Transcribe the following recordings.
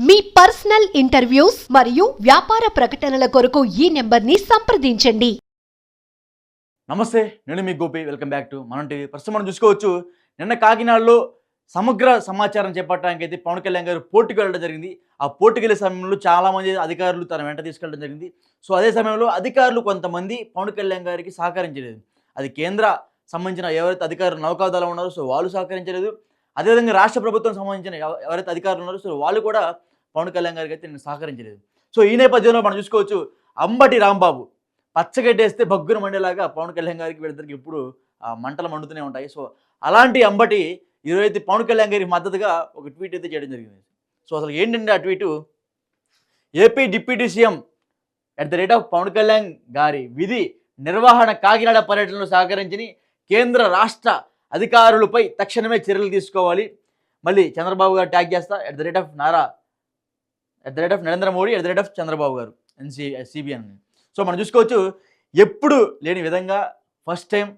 మీ personal interviews మరియు వ్యాపార ప్రకటనల కొరకు ఈ నెంబర్ని సంప్రదించండి. నమస్తే నేను మీ గోపి. వెల్కమ్ బ్యాక్ టు మనం టీవీ. ప్రస్తుతం మనం చూసుకోవచ్చు నిన్న కాకినాడలో సమగ్ర సమాచారం చేపట్టడానికి అయితే పవన్ కళ్యాణ్ గారు పోర్టుకు వెళ్ళడం జరిగింది. ఆ పోర్టుకు వెళ్ళే సమయంలో చాలామంది అధికారులు తన వెంట తీసుకెళ్ళడం జరిగింది. సో అదే సమయంలో అధికారులు కొంతమంది పవన్ కళ్యాణ్ గారికి సహకరించలేదు. అది కేంద్ర సంబంధించిన ఎవరైతే అధికారులు నౌకాదళం ఉన్నారో సో వాళ్ళు సహకరించలేదు. అదేవిధంగా రాష్ట్ర ప్రభుత్వం సంబంధించిన ఎవ- ఎవరైతే అధికారులు ఉన్నారో సో వాళ్ళు కూడా పవన్ కళ్యాణ్ గారికి అయితే నేను సహకరించలేదు. సో ఈ నేపథ్యంలో మనం చూసుకోవచ్చు అంబటి రాంబాబు పచ్చగడ్డేస్తే బగ్గున మండేలాగా పవన్ కళ్యాణ్ గారికి వీళ్ళిద్దరికి ఎప్పుడు ఆ, మంటలు మండుతూనే ఉంటాయి. సో అలాంటి అంబటి ఈరోజైతే అయితే పవన్ కళ్యాణ్ గారికి మద్దతుగా ఒక ట్వీట్ అయితే చేయడం జరిగింది. సో అసలు ఏంటంటే ఆ tweet? AP deputy CM at the rate of Pawan Kalyan గారి విధి నిర్వహణ కాకినాడ పర్యటనలో సహకరించని కేంద్ర రాష్ట్ర అధికారులపై తక్షణమే చర్యలు తీసుకోవాలి. మళ్ళీ చంద్రబాబు గారు ట్యాగ్ చేస్తా at the rate of Nara at the rate of Narendra Modi at the rate of Chandrababu గారు ఎన్సీ సిబిఎన్ సో మనం చూసుకోవచ్చు ఎప్పుడు లేని విధంగా ఫస్ట్ టైం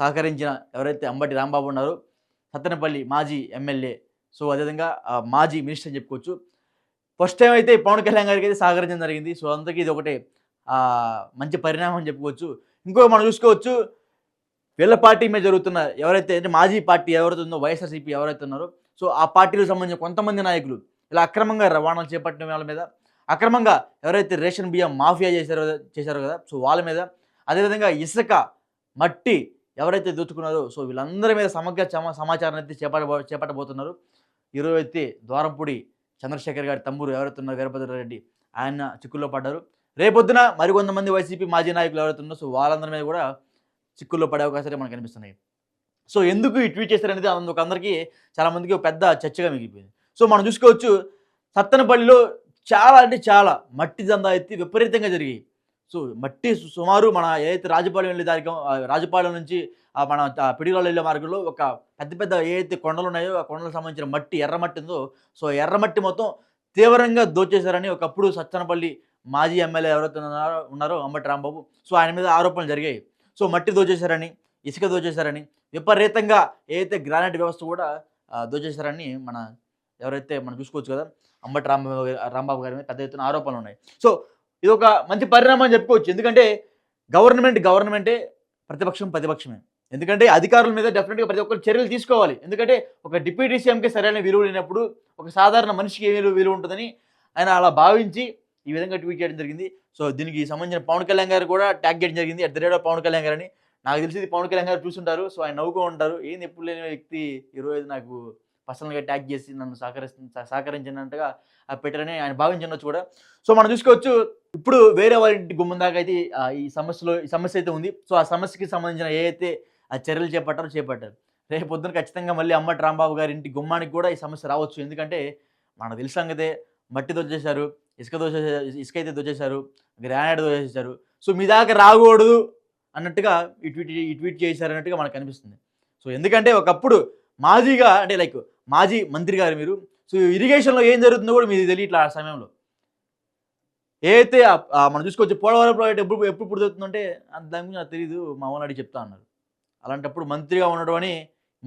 సహకరించిన ఎవరైతే అంబటి రాంబాబు ఉన్నారో సత్తెనపల్లి మాజీ ఎమ్మెల్యే సో అదేవిధంగా మాజీ మినిస్టర్ అని చెప్పుకోవచ్చు. ఫస్ట్ టైం అయితే పవన్ కళ్యాణ్ గారికి అయితే సహకరించడం జరిగింది. సో అందుకే ఇది ఒకటే మంచి పరిణామం అని చెప్పుకోవచ్చు. ఇంకో మనం చూసుకోవచ్చు వీళ్ళ పార్టీ మీద జరుగుతున్న ఎవరైతే అంటే మాజీ పార్టీ ఎవరైతే ఉందో వైఎస్ఆర్సీపీ ఎవరైతే ఉన్నారో సో ఆ పార్టీలకు సంబంధించిన కొంతమంది నాయకులు ఇలా అక్రమంగా రవాణాలు చేపట్టిన వాళ్ళ మీద అక్రమంగా ఎవరైతే రేషన్ బియ్యం మాఫియా చేశారో చేశారో కదా సో వాళ్ళ మీద అదేవిధంగా ఇసుక మట్టి ఎవరైతే దోచుకున్నారో సో వీళ్ళందరి మీద సమగ్ర సమాచారం అయితే చేపట్టబో చేపట్టబోతున్నారు. ఈరోజు అయితే ద్వారంపూడి చంద్రశేఖర్ గారి తమ్ముడు ఎవరైతే ఉన్నారో వీరభద్రారెడ్డి ఆయన చిక్కుల్లో పడ్డారు. రేపొద్దున మరికొంతమంది వైసీపీ మాజీ నాయకులు ఎవరైతే ఉన్నారో సో వాళ్ళందరి మీద కూడా చిక్కుల్లో పడే అవకాశాలు మనకు కనిపిస్తున్నాయి. సో ఎందుకు ఈ ట్వీట్ చేశారనేది అందుకు అందరికీ చాలామందికి ఒక పెద్ద చర్చగా మిగిలిపోయింది. సో మనం చూసుకోవచ్చు సత్తెనపల్లిలో చాలా అంటే చాలా మట్టి దందా ఎత్తి విపరీతంగా జరిగాయి. సో మట్టి సు- సుమారు మన ఏదైతే రాజపాలెం వెళ్ళే దారి రాజపాలెం నుంచి మన పిడిగాలు వెళ్ళే మార్గంలో ఒక పెద్ద పెద్ద ఏదైతే కొండలు ఉన్నాయో ఆ కొండలకు సంబంధించిన మట్టి ఎర్రమట్టి ఉందో సో ఎర్రమట్టి మొత్తం తీవ్రంగా దోచేశారని ఒకప్పుడు సత్తనపల్లి మాజీ ఎమ్మెల్యే ఎవరైతే ఉన్నారో ఉన్నారో అంబటి రాంబాబు సో ఆయన మీద ఆరోపణలు జరిగాయి. సో మట్టి దోచేశారని ఇసుక దోచేశారని విపరీతంగా ఏదైతే గ్రానైట్ వ్యవస్థ కూడా దోచేశారని మన ఎవరైతే మనం చూసుకోవచ్చు కదా అంబటి రాంబాబు గారి- రాంబాబు గారి మీద పెద్ద ఎత్తున ఆరోపణలు ఉన్నాయి. సో ఇది ఒక మంచి పరిణామం అని చెప్పుకోవచ్చు. ఎందుకంటే గవర్నమెంట్ గవర్నమెంటే ప్రతిపక్షం ప్రతిపక్షమే. ఎందుకంటే అధికారుల మీద డెఫినెట్గా ప్రతి ఒక్కరు చర్యలు తీసుకోవాలి. ఎందుకంటే ఒక డిప్యూటీ సీఎంకి సరైన విలువ లేనప్పుడు ఒక సాధారణ మనిషికి ఏ విలువ ఉంటుందని ఆయన అలా భావించి ఈ విధంగా ట్వీట్ చేయడం జరిగింది. సో దీనికి సంబంధించిన పవన్ కళ్యాణ్ గారు కూడా ట్యాగ్ చేయడం జరిగింది. At the rate of Pawan Kalyan గారని. నాకు తెలిసి ఇది పవన్ కళ్యాణ్ గారు చూసుంటారు. సో ఆయన నవ్వుకో ఉంటారు. ఏంది ఎప్పుడు లేని వ్యక్తి? ఈరోజు నాకు పర్సనల్గా ట్యాగ్ చేసి నన్ను సహకరిస్తుంది సహకరించినట్టుగా ఆ పెట్టారని ఆయన భావించవచ్చు కూడా. సో మనం చూసుకోవచ్చు ఇప్పుడు వేరే వారి ఇంటి గుమ్మం దాకా అయితే ఈ సమస్యలో ఈ సమస్య అయితే ఉంది. సో ఆ సమస్యకి సంబంధించిన ఏ అయితే ఆ చర్యలు చేపట్టారో చేపట్టారు. రేపు పొద్దున ఖచ్చితంగా మళ్ళీ అమ్మటి రాంబాబు గారి ఇంటి గుమ్మానికి కూడా ఈ సమస్య రావచ్చు. ఎందుకంటే మనకు తెలిసిన సంగతే మట్టి దోచేశారు ఇసుక దోచేసారు ఇసుక అయితే దోచేశారు గ్రానైట్ దోచేశారు. సో మీ దాకా రాకూడదు అన్నట్టుగా ఈ ట్వీట్ ఈ ట్వీట్ చేశారు అన్నట్టుగా మనకు కనిపిస్తుంది సో ఎందుకంటే ఒకప్పుడు మాజీగా అంటే లైక్ మాజీ మంత్రి గారు మీరు. సో ఇరిగేషన్లో ఏం జరుగుతుందో కూడా మీకు తెలియట్లా ఆ సమయంలో. ఏదైతే మనం చూసుకోవచ్చు పోలవరం ప్రాజెక్ట్ ఎప్పుడు ఎప్పుడు పూర్తవుతుందంటే అంత దాని గురించి నాకు తెలియదు మా ఓన్ అడిగి చెప్తా అన్నారు. అలాంటప్పుడు మంత్రిగా ఉండడం అని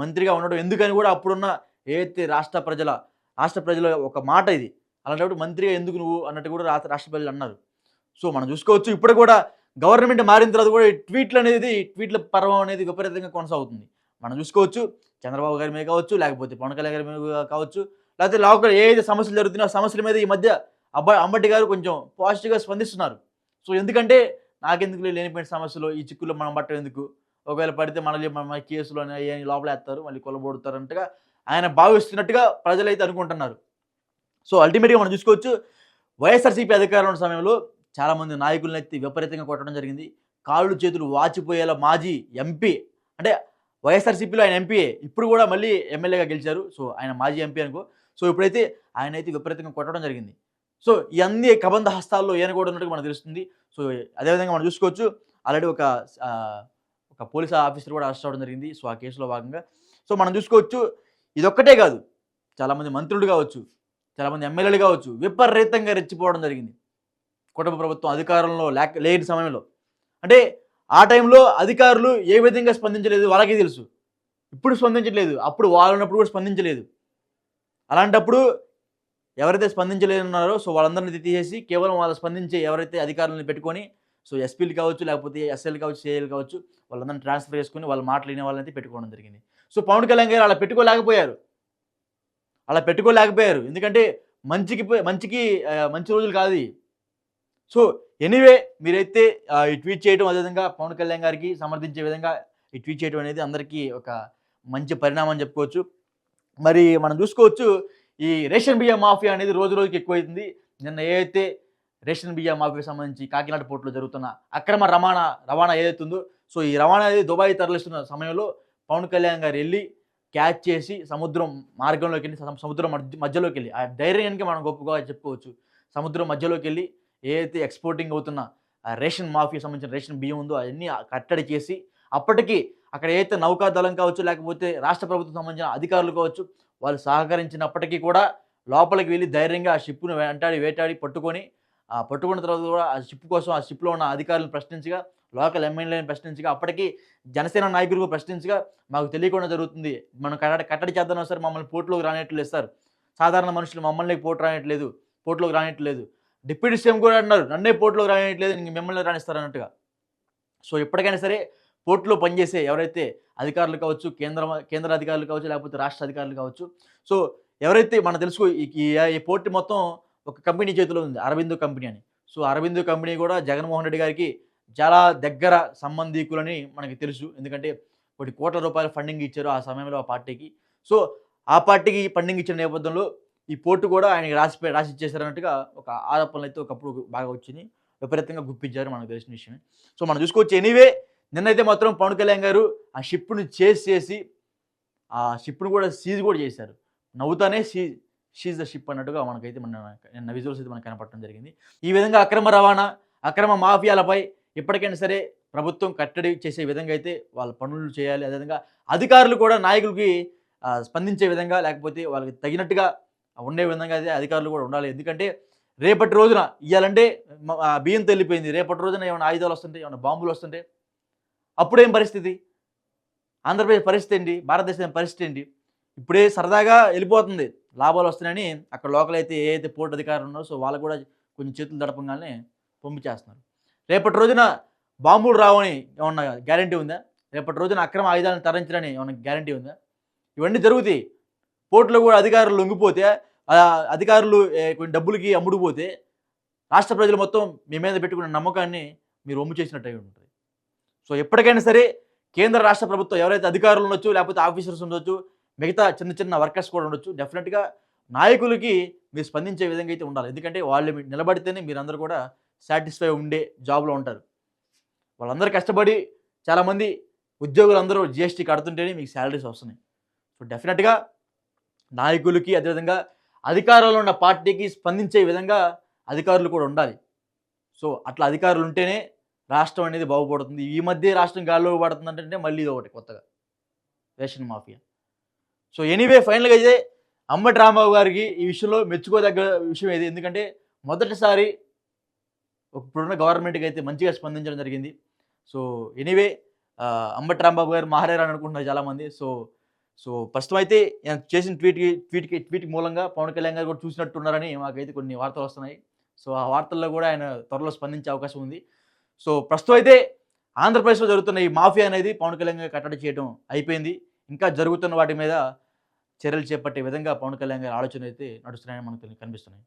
మంత్రిగా ఉండడం ఎందుకని కూడా అప్పుడున్న ఏదైతే రాష్ట్ర ప్రజల రాష్ట్ర ప్రజల ఒక మాట ఇది. అలాంటప్పుడు మంత్రిగా ఎందుకు నువ్వు అన్నట్టు కూడా రాష్ట్ర రాష్ట్ర ప్రజలు అన్నారు. సో మనం చూసుకోవచ్చు ఇప్పుడు కూడా గవర్నమెంట్ మారిన తర్వాత కూడా ట్వీట్లు అనేది ట్వీట్ల పర్వం అనేది విపరీతంగా కొనసాగుతుంది. మనం చూసుకోవచ్చు చంద్రబాబు గారి మీద కావచ్చు లేకపోతే పవన్ కళ్యాణ్ గారి మీద కావచ్చు లేకపోతే లోకల్ ఏదైతే సమస్యలు జరుగుతున్నాయో సమస్యల మీద ఈ మధ్య అబ్బా అంబటి గారు కొంచెం పాజిటివ్గా స్పందిస్తున్నారు. సో ఎందుకంటే నాకెందుకు లేనిపోయిన సమస్యలు ఈ చిక్కుల్లో మనం పట్టడం ఎందుకు? ఒకవేళ పడితే మనల్ని మన కేసులు అని లోపల వేస్తారు మళ్ళీ కొలబోడుతారు అన్నట్టుగా ఆయన భావిస్తున్నట్టుగా ప్రజలైతే అనుకుంటున్నారు. సో అల్టిమేట్గా మనం చూసుకోవచ్చు వైఎస్ఆర్సీపీ అధికారంలో ఉన్న సమయంలో చాలామంది నాయకులను ఎత్తి విపరీతంగా కొట్టడం జరిగింది. కాళ్ళు చేతులు వాచిపోయేలా మాజీ ఎంపీ అంటే వైఎస్ఆర్సీపీలో ఆయన ఎంపీఏ ఇప్పుడు కూడా మళ్ళీ ఎమ్మెల్యేగా గెలిచారు. సో ఆయన మాజీ ఎంపీ అనుకో. సో ఇప్పుడైతే ఆయన అయితే విపరీతంగా కొట్టడం జరిగింది. సో ఈ అన్ని కబంధ హస్తాల్లో ఈయన కూడా ఉన్నట్టుగా మనకు తెలుస్తుంది. సో అదేవిధంగా మనం చూసుకోవచ్చు. ఆల్రెడీ ఒక ఒక పోలీస్ ఆఫీసర్ కూడా అరెస్ట్ అవ్వడం జరిగింది. సో ఆ కేసులో భాగంగా. సో మనం చూసుకోవచ్చు. ఇదొక్కటే కాదు. చాలామంది మంత్రులు కావచ్చు. చాలామంది ఎమ్మెల్యేలు కావచ్చు. విపరీతంగా రెచ్చిపోవడం జరిగింది. కుటుంబ ప్రభుత్వం అధికారంలో లేక లేని సమయంలో. అంటే ఆ టైంలో అధికారులు ఏ విధంగా స్పందించలేదు? వాళ్ళకే తెలుసు. ఇప్పుడు స్పందించట్లేదు. అప్పుడు వాళ్ళు ఉన్నప్పుడు కూడా స్పందించలేదు. అలాంటప్పుడు ఎవరైతే స్పందించలేనున్నారో సో వాళ్ళందరినీ తీసేసి కేవలం వాళ్ళు స్పందించే ఎవరైతే అధికారులను పెట్టుకొని సో ఎస్పీలు కావచ్చు లేకపోతే ఎస్ఎల్ కావచ్చు సిఐలు కావచ్చు వాళ్ళందరినీ ట్రాన్స్ఫర్ చేసుకుని వాళ్ళు మాట్లాడిన వాళ్ళని పెట్టుకోవడం జరిగింది. సో పవన్ కళ్యాణ్ గారు అలా పెట్టుకోలేకపోయారు. అలా పెట్టుకోలేకపోయారు. ఎందుకంటే మంచికి మంచికి మంచి రోజులు కాదు సో ఎనీవే మీరైతే ఈ ట్వీట్ చేయడం అదేవిధంగా పవన్ కళ్యాణ్ గారికి సమర్థించే విధంగా ఈ ట్వీట్ చేయడం అనేది అందరికీ ఒక మంచి పరిణామం అని చెప్పుకోవచ్చు. మరి మనం చూసుకోవచ్చు ఈ రేషన్ బియ్యం మాఫియా అనేది రోజు రోజుకి ఎక్కువైతుంది. నిన్న ఏదైతే రేషన్ బియ్యం మాఫియాకి సంబంధించి కాకినాడ పోర్టులో జరుగుతున్న అక్రమ రవాణా రవాణా ఏదైతుందో సో ఈ రవాణా అనేది దుబాయ్ తరలిస్తున్న సమయంలో పవన్ కళ్యాణ్ గారు వెళ్ళి క్యాచ్ చేసి సముద్రం మార్గంలోకి వెళ్ళి సముద్రం మధ్య- మధ్యలోకి వెళ్ళి ఆ ధైర్యానికి మనం గొప్పగా చెప్పుకోవచ్చు. సముద్రం మధ్యలోకి వెళ్ళి ఏదైతే ఎక్స్పోర్టింగ్ అవుతున్న ఆ రేషన్ మాఫియా సంబంధించిన రేషన్ బియ్యం ఉందో అవన్నీ కట్టడి చేసి అప్పటికీ అక్కడ ఏదైతే నౌకాదళం కావచ్చు లేకపోతే రాష్ట్ర ప్రభుత్వం సంబంధించిన అధికారులు కావచ్చు వాళ్ళు సహకరించినప్పటికీ కూడా లోపలికి వెళ్ళి ధైర్యంగా ఆ షిప్ను వెంటాడి వేటాడి పట్టుకొని ఆ పట్టుకున్న తర్వాత కూడా ఆ షిప్ కోసం ఆ షిప్లో ఉన్న అధికారులను ప్రశ్నించగా లోకల్ ఎమ్మెల్యేని ప్రశ్నించగా అప్పటికి జనసేన నాయకులకు ప్రశ్నించగా మాకు తెలియకుండా జరుగుతుంది. మనం కట్టడి కట్టడి చేద్దాం సార్ మమ్మల్ని పోర్టులోకి రానిట్లేదు సార్. సాధారణ మనుషులు మమ్మల్ని పోర్టు రానిట్లేదు పోర్టులోకి రానిట్లేదు డిప్యూటీ సీఎం కూడా అన్నారు నన్నే పోర్టులోకి రానియట్లేదు ఇంక మిమ్మల్ని రాణిస్తారు అన్నట్టుగా. సో ఎప్పటికైనా సరే పోర్టులో పనిచేసే ఎవరైతే అధికారులు కావచ్చు కేంద్ర కేంద్ర అధికారులు కావచ్చు లేకపోతే రాష్ట్ర అధికారులు కావచ్చు సో ఎవరైతే మనం తెలుసుకో ఈ- ఈ పోర్టు మొత్తం ఒక కంపెనీ చేతిలో ఉంది అరవిందో కంపెనీ అని. సో అరవిందో కంపెనీ కూడా జగన్మోహన్ రెడ్డి గారికి చాలా దగ్గర సంబంధీకులని మనకి తెలుసు. ఎందుకంటే కొన్ని కోట్ల రూపాయల ఫండింగ్ ఇచ్చారు ఆ సమయంలో ఆ పార్టీకి. సో ఆ పార్టీకి ఫండింగ్ ఇచ్చిన నేపథ్యంలో ఈ పోర్టు కూడా ఆయనకి రాసి రాసి ఇచ్చేసారన్నట్టుగా ఒక ఆరోపణలు అయితే ఒకప్పుడు బాగా వచ్చింది విపరీతంగా గుప్పించారు మనకు తెలిసిన విషయమే. సో మనం చూసుకోవచ్చు. ఎనీవే నిన్నైతే మాత్రం పవన్ కళ్యాణ్ గారు ఆ షిప్ను చేసి చేసి ఆ షిప్ను కూడా సీజ్ కూడా చేశారు. నవ్వుతానే సీ షీజ్ ద షిప్ అన్నట్టుగా మనకైతే మన నిన్న విజువల్స్ అయితే మనకు కనపడటం జరిగింది. ఈ విధంగా అక్రమ రవాణా అక్రమ మాఫియాలపై ఎప్పటికైనా సరే ప్రభుత్వం కట్టడి చేసే విధంగా అయితే వాళ్ళ పనులు చేయాలి. అదేవిధంగా అధికారులు కూడా నాయకులకి స్పందించే విధంగా లేకపోతే వాళ్ళకి తగినట్టుగా ఉండే విధంగా అయితే అధికారులు కూడా ఉండాలి. ఎందుకంటే రేపటి రోజున ఇవ్వాలంటే బియ్యం తెల్లిపోయింది రేపటి రోజున ఏమైనా ఆయుధాలు వస్తుంటే ఏమైనా బాంబులు వస్తుంటే అప్పుడేం పరిస్థితి? ఆంధ్రప్రదేశ్ పరిస్థితి ఏంటి? భారతదేశం పరిస్థితి ఏంటి? ఇప్పుడే సరదాగా వెళ్ళిపోతుంది. లాభాలు వస్తున్నాయని అక్కడ లోకల్ అయితే ఏ అయితే పోర్టు అధికారులు ఉన్నారో సో వాళ్ళు కూడా కొంచెం చేతులు దడపంగానే పంపించేస్తున్నారు. రేపటి రోజున బాంబులు రావని ఏమన్నా గ్యారంటీ ఉందా? రేపటి రోజున అక్రమ ఆయుధాలను తరించడని ఏమన్నా గ్యారంటీ ఉందా? ఇవన్నీ జరుగుతాయి. పోర్టులో కూడా అధికారులు లొంగిపోతే అధికారులు కొన్ని డబ్బులకి అమ్ముడుపోతే రాష్ట్ర ప్రజలు మొత్తం మీ మీద పెట్టుకున్న నమ్మకాన్ని మీరు ఒమ్ము చేసినట్టు అయి ఉంటుంది. సో ఎప్పటికైనా సరే కేంద్ర రాష్ట్ర ప్రభుత్వం ఎవరైతే అధికారులు ఉండొచ్చు లేకపోతే ఆఫీసర్స్ ఉండొచ్చు మిగతా చిన్న చిన్న వర్కర్స్ కూడా ఉండొచ్చు డెఫినెట్గా నాయకులకి మీరు స్పందించే విధంగా అయితే ఉండాలి. ఎందుకంటే వాళ్ళు నిలబడితేనే మీరందరూ కూడా సాటిస్ఫై ఉండే జాబ్లో ఉంటారు. వాళ్ళందరూ కష్టపడి చాలామంది ఉద్యోగులు అందరూ జిఎస్టీ కడుతుంటేనే మీకు శాలరీస్ వస్తున్నాయి. సో డెఫినెట్గా నాయకులకి అదేవిధంగా అధికారంలో ఉన్న పార్టీకి స్పందించే విధంగా అధికారులు కూడా ఉండాలి. సో అట్లా అధికారులు ఉంటేనే రాష్ట్రం అనేది బాగుపడుతుంది. ఈ మధ్య రాష్ట్రం గాల్లో పడుతుంది అంటే మళ్ళీ ఇది ఒకటి కొత్తగా. Ration mafia. సో ఎనీవే ఫైనల్గా అయితే అమ్మటి రాంబాబు గారికి ఈ విషయంలో మెచ్చుకోదగ్గ విషయం ఇది ఎందుకంటే మొదటిసారి ఇప్పుడున్న గవర్నమెంట్కి అయితే మంచిగా స్పందించడం జరిగింది. సో ఎనీవే అంబటి రాంబాబు గారు మారారని అనుకుంటున్నారు చాలామంది. సో సో ప్రస్తుతం అయితే ఆయన చేసిన ట్వీట్కి ట్వీట్కి ట్వీట్ మూలంగా పవన్ కళ్యాణ్ గారు కూడా చూసినట్టున్నారని మాకైతే కొన్ని వార్తలు వస్తున్నాయి. సో ఆ వార్తల్లో కూడా ఆయన త్వరలో స్పందించే అవకాశం ఉంది. సో ప్రస్తుతం అయితే ఆంధ్రప్రదేశ్లో జరుగుతున్న ఈ మాఫియా అనేది పవన్ కళ్యాణ్ గారు కట్టడి చేయడం అయిపోయింది. ఇంకా జరుగుతున్న వాటి మీద చర్యలు చేపట్టే విధంగా పవన్ కళ్యాణ్ గారి ఆలోచన అయితే నడుస్తున్నాయని మనకు కనిపిస్తున్నాయి.